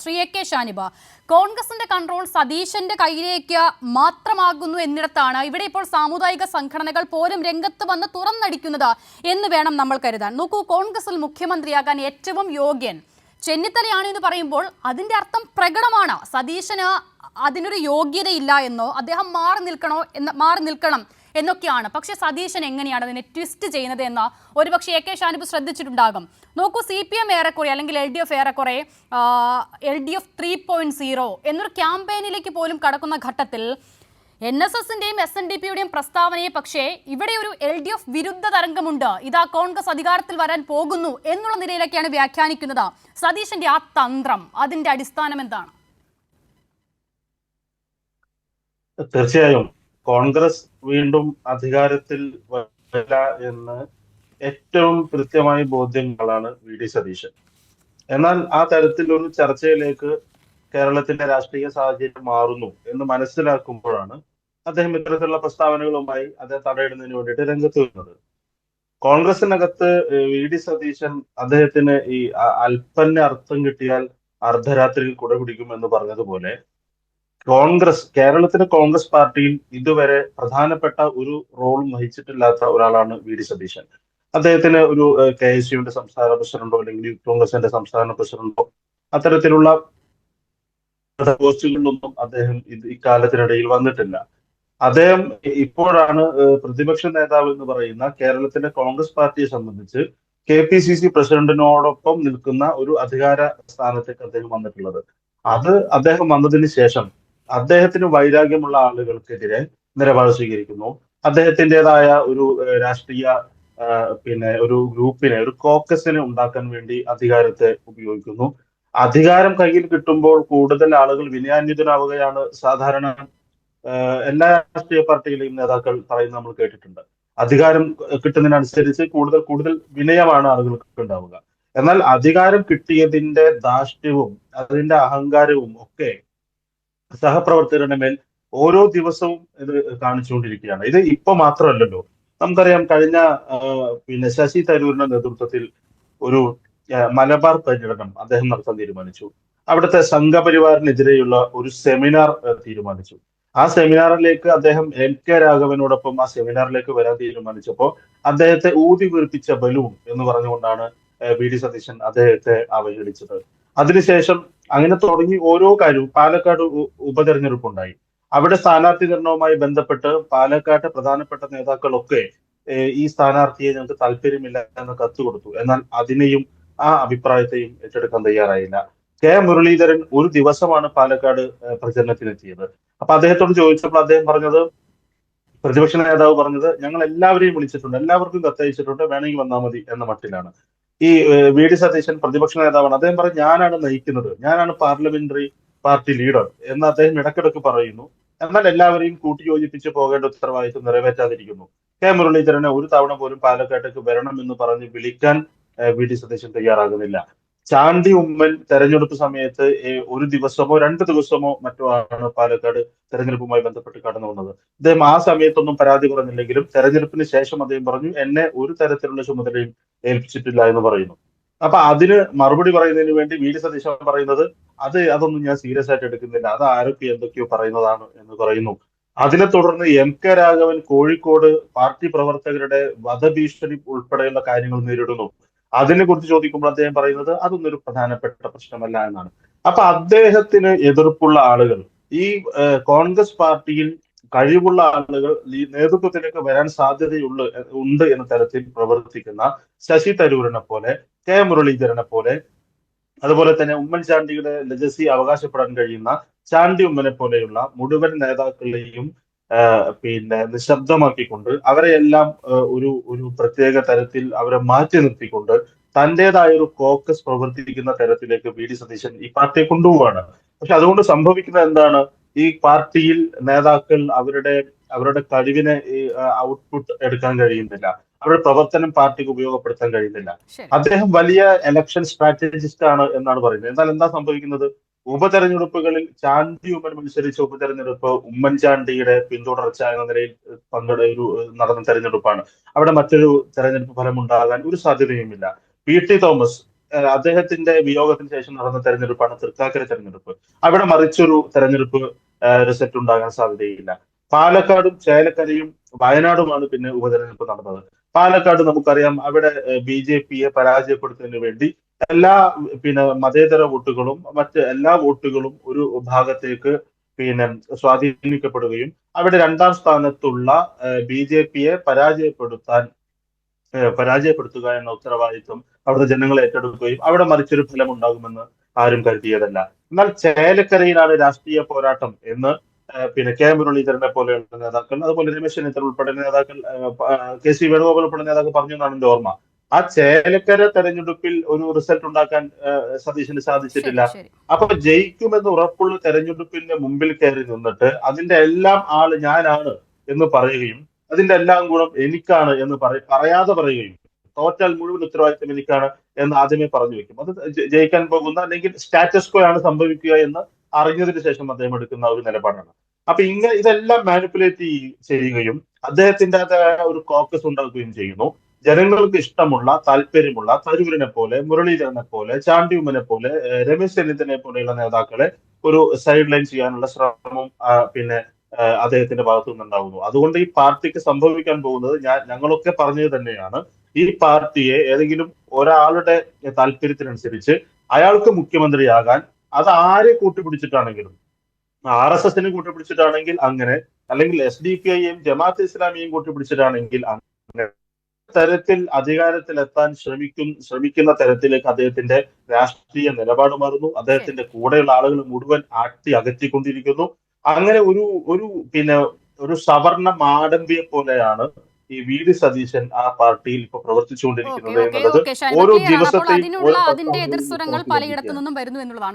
Shri A K Shaniba കോൺഗ്രസിന്റെ control സതീശന്റെ കയ്യിലേക്ക് മാത്രമാകുന്നു എന്നിടത്താണ് ഇവിടെ ഇപ്പോൾ സാമുദായിക സംഘടനകൾ പോലും രംഗത്ത് വന്ന് തുറന്നടിക്കുന്നത് എന്ന് വേണം നമ്മൾ കരുതാൻ. നോക്കൂ കോൺഗ്രസിൽ മുഖ്യമന്ത്രിയാകാൻ ഏറ്റവും യോഗ്യൻ ചെന്നിത്തലയാണ് എന്ന് പറയുമ്പോൾ അതിന്റെ അർത്ഥം പ്രകടമാണ്. സതീശന് അതിനൊരു യോഗ്യതയില്ല എന്നോ അദ്ദേഹം മാറി നിൽക്കണോ എന്ന് മാറി നിൽക്കണം എന്നൊക്കെയാണ്. പക്ഷേ സതീശൻ എങ്ങനെയാണ് അതിനെ ട്വിസ്റ്റ് ചെയ്യുന്നത് എന്ന് ഒരുപക്ഷെ എ കെ ഷാനിപ്പ് ശ്രദ്ധിച്ചിട്ടുണ്ടാകും. നോക്കൂ സി പി എം ഏറെക്കുറെ അല്ലെങ്കിൽ എൽ ഡി എഫ് ഏറെക്കുറെ L D F three point zero എന്നൊരു ക്യാമ്പയിനിലേക്ക് പോലും കടക്കുന്ന ഘട്ടത്തിൽ എൻ എസ് എസിന്റെയും എസ് എൻ ഡി പിയുടെയും പ്രസ്താവനയെ പക്ഷേ ഇവിടെ ഒരു എൽ ഡി എഫ് വിരുദ്ധ തരംഗമുണ്ട്. ഇതാ കോൺഗ്രസ് അധികാരത്തിൽ വരാൻ പോകുന്നു എന്നുള്ള നിലയിലൊക്കെയാണ് വ്യാഖ്യാനിക്കുന്നത് സതീശന്റെ ആ തന്ത്രം. അതിന്റെ അടിസ്ഥാനം എന്താണ്? തീർച്ചയായും. കോൺഗ്രസ് വീണ്ടും അധികാരത്തിൽ വരില്ല എന്ന് ഏറ്റവും കൃത്യമായി ബോധ്യങ്ങളാണ് വി ഡി സതീശൻ. എന്നാൽ ആ തരത്തിലൊരു ചർച്ചയിലേക്ക് കേരളത്തിന്റെ രാഷ്ട്രീയ സാഹചര്യം മാറുന്നു എന്ന് മനസ്സിലാക്കുമ്പോഴാണ് അദ്ദേഹം ഇത്തരത്തിലുള്ള പ്രസ്താവനകളുമായി അദ്ദേഹം തടയിടുന്നതിന് വേണ്ടിയിട്ട് രംഗത്ത് വരുന്നത്. കോൺഗ്രസിനകത്ത് വി ഡി സതീശൻ അദ്ദേഹത്തിന് ഈ അല്പന്റെ അർത്ഥം കിട്ടിയാൽ അർദ്ധരാത്രിയിൽ കുട പിടിക്കും എന്ന് പറഞ്ഞതുപോലെ കോൺഗ്രസ് കേരളത്തിലെ കോൺഗ്രസ് പാർട്ടിയിൽ ഇതുവരെ പ്രധാനപ്പെട്ട ഒരു റോളും വഹിച്ചിട്ടില്ലാത്ത ഒരാളാണ് വി ഡി സതീശൻ. അദ്ദേഹത്തിന് ഒരു കെ എസ് യുവിന്റെ സംസ്ഥാന പ്രസിഡന്റോ അല്ലെങ്കിൽ കോൺഗ്രസിന്റെ സംസ്ഥാന പ്രസിഡന്റോ അത്തരത്തിലുള്ള പോസ്റ്റുകളിലൊന്നും അദ്ദേഹം ഇക്കാലത്തിനിടയിൽ വന്നിട്ടില്ല. അദ്ദേഹം ഇപ്പോഴാണ് പ്രതിപക്ഷ നേതാവ് എന്ന് പറയുന്ന കേരളത്തിലെ കോൺഗ്രസ് പാർട്ടിയെ സംബന്ധിച്ച് കെ പി സി സി പ്രസിഡന്റിനോടൊപ്പം നിൽക്കുന്ന ഒരു അധികാര സ്ഥാനത്തേക്ക് അദ്ദേഹം വന്നിട്ടുള്ളത്. അത് അദ്ദേഹം വന്നതിന് ശേഷം അദ്ദേഹത്തിന് വൈരാഗ്യമുള്ള ആളുകൾക്കെതിരെ നിലപാട് സ്വീകരിക്കുന്നു. അദ്ദേഹത്തിന്റെതായ ഒരു രാഷ്ട്രീയ പിന്നെ ഒരു ഗ്രൂപ്പിനെ ഒരു കോക്കസിനെ ഉണ്ടാക്കാൻ വേണ്ടി അധികാരത്തെ ഉപയോഗിക്കുന്നു. അധികാരം കയ്യിൽ കിട്ടുമ്പോൾ കൂടുതൽ ആളുകൾ വിനയാന്വിതനാവുകയാണ് സാധാരണ എല്ലാ രാഷ്ട്രീയ പാർട്ടിയിലെയും നേതാക്കൾ പറയുന്നത് നമ്മൾ കേട്ടിട്ടുണ്ട്. അധികാരം കിട്ടുന്നതിനനുസരിച്ച് കൂടുതൽ കൂടുതൽ വിനയമാണ് ആളുകൾക്ക് ഉണ്ടാവുക. എന്നാൽ അധികാരം കിട്ടിയതിന്റെ ധാഷ്ട്യവും അതിന്റെ അഹങ്കാരവും ഒക്കെ സഹപ്രവർത്തകരുടെ മേൽ ഓരോ ദിവസവും ഇത് കാണിച്ചുകൊണ്ടിരിക്കുകയാണ്. ഇത് ഇപ്പൊ മാത്രമല്ലല്ലോ. നമുക്കറിയാം കഴിഞ്ഞ പിന്നെ ശശി തരൂരിന്റെ നേതൃത്വത്തിൽ ഒരു മലബാർ പര്യടനം അദ്ദേഹം നടത്താൻ തീരുമാനിച്ചു. അവിടുത്തെ സംഘപരിവാറിനെതിരെയുള്ള ഒരു സെമിനാർ തീരുമാനിച്ചു. ആ സെമിനാറിലേക്ക് അദ്ദേഹം എം കെ രാഘവനോടൊപ്പം ആ സെമിനാറിലേക്ക് വരാൻ തീരുമാനിച്ചപ്പോൾ അദ്ദേഹത്തെ ഊതി വീർപ്പിച്ച ബലൂൺ എന്ന് പറഞ്ഞുകൊണ്ടാണ് വി ഡി സതീശൻ അദ്ദേഹത്തെ അവഹേളിച്ചത്. അതിനുശേഷം അങ്ങനെ തുടങ്ങി ഓരോ കാര്യവും പാലക്കാട് ഉപതെരഞ്ഞെടുപ്പ് ഉണ്ടായി അവിടെ സ്ഥാനാർത്ഥി നിർണയവുമായി ബന്ധപ്പെട്ട് പാലക്കാട്ടെ പ്രധാനപ്പെട്ട നേതാക്കളൊക്കെ ഈ സ്ഥാനാർത്ഥിയെ ഞങ്ങൾക്ക് താല്പര്യമില്ല എന്ന് കത്ത് കൊടുത്തു എന്നാൽ അതിനെയും ആ അഭിപ്രായത്തെയും ഏറ്റെടുക്കാൻ തയ്യാറായില്ല. കെ. മുരളീധരൻ ഒരു ദിവസമാണ് പാലക്കാട് പ്രചരണത്തിനെത്തിയത്. അപ്പൊ അദ്ദേഹത്തോട് ചോദിച്ചപ്പോൾ അദ്ദേഹം പറഞ്ഞത് പ്രതിപക്ഷ നേതാവ് പറഞ്ഞത് ഞങ്ങൾ എല്ലാവരെയും വിളിച്ചിട്ടുണ്ട്. എല്ലാവർക്കും കത്തയച്ചിട്ടുണ്ട്. വേണമെങ്കിൽ വന്നാൽ മതി എന്ന മട്ടിലാണ്. ഈ വി ഡി സതീശൻ പ്രതിപക്ഷ നേതാവാണ്. അദ്ദേഹം പറഞ്ഞു ഞാനാണ് നയിക്കുന്നത്. ഞാനാണ് പാർലമെന്ററി പാർട്ടി ലീഡർ. എന്ന് അദ്ദേഹം ഇടക്കിടക്ക് പറയുന്നു. എന്നാൽ എല്ലാവരെയും കൂട്ടിയോജിപ്പിച്ച് പോകേണ്ട ഉത്തരവാദിത്വം നിറവേറ്റാതിരിക്കുന്നു. കെ മുരളീധരനെ ഒരു തവണ പോലും പാലക്കാട്ടേക്ക് വരണം എന്ന് പറഞ്ഞ് വിളിക്കാൻ വി ഡി സതീശൻ തയ്യാറാകുന്നില്ല. ചാണ്ടി ഉമ്മൻ തെരഞ്ഞെടുപ്പ് സമയത്ത് ഒരു ദിവസമോ രണ്ട് ദിവസമോ മറ്റോ ആണ് പാലക്കാട് തെരഞ്ഞെടുപ്പുമായി ബന്ധപ്പെട്ട് കടന്നു വന്നത്. അദ്ദേഹം ആ സമയത്തൊന്നും പരാതി പറഞ്ഞില്ലെങ്കിലും തെരഞ്ഞെടുപ്പിന് ശേഷം അദ്ദേഹം പറഞ്ഞു എന്നെ ഒരു തരത്തിലുള്ള ചുമതലയും ഏൽപ്പിച്ചിട്ടില്ല എന്ന് പറയുന്നു. അപ്പൊ അതിന് മറുപടി പറയുന്നതിന് വേണ്ടി വി ഡി സതീശൻ പറയുന്നത് അത് അതൊന്നും ഞാൻ സീരിയസ് ആയിട്ട് എടുക്കുന്നില്ല. അത് ആരൊക്കെ എന്തൊക്കെയോ പറയുന്നതാണ് എന്ന് പറയുന്നു. അതിനെ തുടർന്ന് M K Raghavan Kozhikode party പ്രവർത്തകരുടെ വധഭീഷണി ഉൾപ്പെടെയുള്ള കാര്യങ്ങൾ നേരിടുന്നു. അതിനെ കുറിച്ച് ചോദിക്കുമ്പോൾ അദ്ദേഹം പറയുന്നത് അതൊന്നൊരു പ്രധാനപ്പെട്ട പ്രശ്നമല്ല എന്നാണ്. അപ്പൊ അദ്ദേഹത്തിന് എതിർപ്പുള്ള ആളുകൾ ഈ കോൺഗ്രസ് പാർട്ടിയിൽ കഴിവുള്ള ആളുകൾ ഈ നേതൃത്വത്തിലേക്ക് വരാൻ സാധ്യതയുള്ള ഉണ്ട് എന്ന തരത്തിൽ പ്രവർത്തിക്കുന്ന ശശി തരൂരിനെ പോലെ കെ മുരളീധരനെ പോലെ അതുപോലെ തന്നെ ഉമ്മൻചാണ്ടിയുടെ ലജസി അവകാശപ്പെടാൻ കഴിയുന്ന ചാണ്ടി ഉമ്മനെ പോലെയുള്ള മുഴുവൻ നേതാക്കളെയും പിന്നെ നിശബ്ദമാക്കിക്കൊണ്ട് അവരെ എല്ലാം ഒരു ഒരു പ്രത്യേക തരത്തിൽ അവരെ മാറ്റി നിർത്തിക്കൊണ്ട് തന്റേതായ ഒരു കോക്കസ് പ്രവർത്തിക്കുന്ന തരത്തിലേക്ക് വി ഡി സതീശൻ ഈ പാർട്ടിയെ കൊണ്ടുപോവാണ്. പക്ഷെ അതുകൊണ്ട് സംഭവിക്കുന്നത് എന്താണ്? ഈ പാർട്ടിയിൽ നേതാക്കൾ അവരുടെ അവരുടെ കഴിവിനെ ഔട്ട്പുട്ട് എടുക്കാൻ കഴിയുന്നില്ല. അവരുടെ പ്രവർത്തനം പാർട്ടിക്ക് ഉപയോഗപ്പെടുത്താൻ കഴിയുന്നില്ല. അദ്ദേഹം വലിയ എലക്ഷൻ സ്ട്രാറ്റജിസ്റ്റ് ആണ് എന്നാണ് പറയുന്നത്. എന്നാൽ എന്താ സംഭവിക്കുന്നത്? ഉപതെരഞ്ഞെടുപ്പുകളിൽ ചാണ്ടി ഉമ്മൻ മത്സരിച്ച ഉപതെരഞ്ഞെടുപ്പ് ഉമ്മൻചാണ്ടിയുടെ പിന്തുടർച്ച എന്ന നിലയിൽ പങ്കെടു ഒരു നടന്ന തെരഞ്ഞെടുപ്പാണ്. അവിടെ മറ്റൊരു തെരഞ്ഞെടുപ്പ് ഫലം ഉണ്ടാകാൻ ഒരു സാധ്യതയുമില്ല. പി. ടി. തോമസ് അദ്ദേഹത്തിന്റെ വിയോഗത്തിന് ശേഷം നടന്ന തെരഞ്ഞെടുപ്പാണ് തൃക്കാക്കര തെരഞ്ഞെടുപ്പ്. അവിടെ മറിച്ചൊരു തെരഞ്ഞെടുപ്പ് റിസൾട്ട് ഉണ്ടാകാൻ സാധ്യതയില്ല. പാലക്കാടും ചേലക്കരയും വയനാടുമാണ് പിന്നെ ഉപതെരഞ്ഞെടുപ്പ് നടന്നത്. പാലക്കാട് നമുക്കറിയാം അവിടെ ബി ജെ പിയെ പരാജയപ്പെടുത്തുന്നതിന് വേണ്ടി എല്ലാ പിന്നെ മതേതര വോട്ടുകളും മറ്റ് എല്ലാ വോട്ടുകളും ഒരു ഭാഗത്തേക്ക് പിന്നെ സ്വാധീനിക്കപ്പെടുകയും അവിടെ രണ്ടാം സ്ഥാനത്തുള്ള ബി ജെ പിയെ പരാജയപ്പെടുത്താൻ പരാജയപ്പെടുത്തുക എന്ന ഉത്തരവാദിത്വം അവിടുത്തെ ജനങ്ങൾ ഏറ്റെടുക്കുകയും അവിടെ മറിച്ചൊരു ഫലം ഉണ്ടാകുമെന്ന് ആരും കരുതിയതല്ല. എന്നാൽ ചേലക്കരയിലാണ് രാഷ്ട്രീയ പോരാട്ടം എന്ന് പിന്നെ കെ മുരളീധരനെ പോലെയുള്ള നേതാക്കൾ അതുപോലെ രമേശ് ചെന്നിത്തല ഉൾപ്പെടെ നേതാക്കൾ കെ സി വേണുഗോപാൽ ഉൾപ്പെടെ നേതാക്കൾ പറഞ്ഞു എന്നാണ് എന്റെ ഓർമ്മ. ആ ചേലക്കര തെരഞ്ഞെടുപ്പിൽ ഒരു റിസൾട്ട് ഉണ്ടാക്കാൻ സതീശന് സാധിച്ചിട്ടില്ല. അപ്പൊ ജയിക്കുമെന്ന് ഉറപ്പുള്ള തെരഞ്ഞെടുപ്പിന്റെ മുമ്പിൽ കയറി നിന്നിട്ട് അതിന്റെ എല്ലാം ആൾ ഞാനാണ് എന്ന് പറയുകയും അതിന്റെ എല്ലാം ഗുണം എനിക്കാണ് എന്ന് പറ പറയാതെ പറയുകയും തോറ്റാൽ മുഴുവൻ ഉത്തരവാദിത്തം എനിക്കാണ് എന്ന് ആദ്യമേ പറഞ്ഞു വെക്കും. അത് ജയിക്കാൻ പോകുന്ന അല്ലെങ്കിൽ സ്റ്റാറ്റസ് കോ ആണ് സംഭവിക്കുക എന്ന് അറിഞ്ഞതിന് ശേഷം അദ്ദേഹം എടുക്കുന്ന ഒരു നിലപാടാണ്. അപ്പൊ ഇങ്ങനെ ഇതെല്ലാം മാനിപ്പുലേറ്റ് ചെയ്യുകയും അദ്ദേഹത്തിന്റെ ഒരു കോക്കസ് ഉണ്ടാക്കുകയും ചെയ്യുന്നു. ജനങ്ങൾക്ക് ഇഷ്ടമുള്ള താല്പര്യമുള്ള തരൂരിനെ പോലെ മുരളീധരനെ പോലെ ചാണ്ടിയുമ്മനെ പോലെ രമേശ് ചെന്നിത്തലിനെ പോലെയുള്ള നേതാക്കളെ ഒരു സൈഡ് ലൈൻ ചെയ്യാനുള്ള ശ്രമം പിന്നെ അദ്ദേഹത്തിന്റെ ഭാഗത്തു നിന്നുണ്ടാകുന്നു അതുകൊണ്ട് ഈ പാർട്ടിക്ക് സംഭവിക്കാൻ പോകുന്നത് ഞാൻ ഞങ്ങളൊക്കെ പറഞ്ഞത് തന്നെയാണ്. ഈ പാർട്ടിയെ ഏതെങ്കിലും ഒരാളുടെ താല്പര്യത്തിനനുസരിച്ച് അയാൾക്ക് മുഖ്യമന്ത്രിയാകാൻ അത് ആരെ കൂട്ടുപിടിച്ചിട്ടാണെങ്കിലും ആർ എസ് എസിനെ കൂട്ടുപിടിച്ചിട്ടാണെങ്കിൽ അങ്ങനെ അല്ലെങ്കിൽ എസ് ഡി പി ഐയും ജമാഅത്ത് ഇസ്ലാമിയും കൂട്ടുപിടിച്ചിട്ടാണെങ്കിൽ അങ്ങനെ തരത്തിൽ അധികാരത്തിലെത്താൻ ശ്രമിക്കും ശ്രമിക്കുന്ന തരത്തിലേക്ക് അദ്ദേഹത്തിന്റെ രാഷ്ട്രീയ നിലപാട് മാറുന്നു. അദ്ദേഹത്തിന്റെ കൂടെയുള്ള ആളുകൾ മുഴുവൻ ആട്ടി അകറ്റിക്കൊണ്ടിരിക്കുന്നു. അങ്ങനെ ഒരു ഒരു പിന്നെ ഒരു സവർണ മാടമ്പിയെ പോലെയാണ് ഈ വി ഡി സതീശൻ ആ പാർട്ടിയിൽ ഇപ്പൊ പ്രവർത്തിച്ചുകൊണ്ടിരിക്കുന്നത് എന്നുള്ളത് ഓരോ ദിവസത്തെയും അതിന്റെ എതിർസ്വരങ്ങൾ പലയിടത്തു നിന്നും വരുന്നു എന്നുള്ളതാണ്.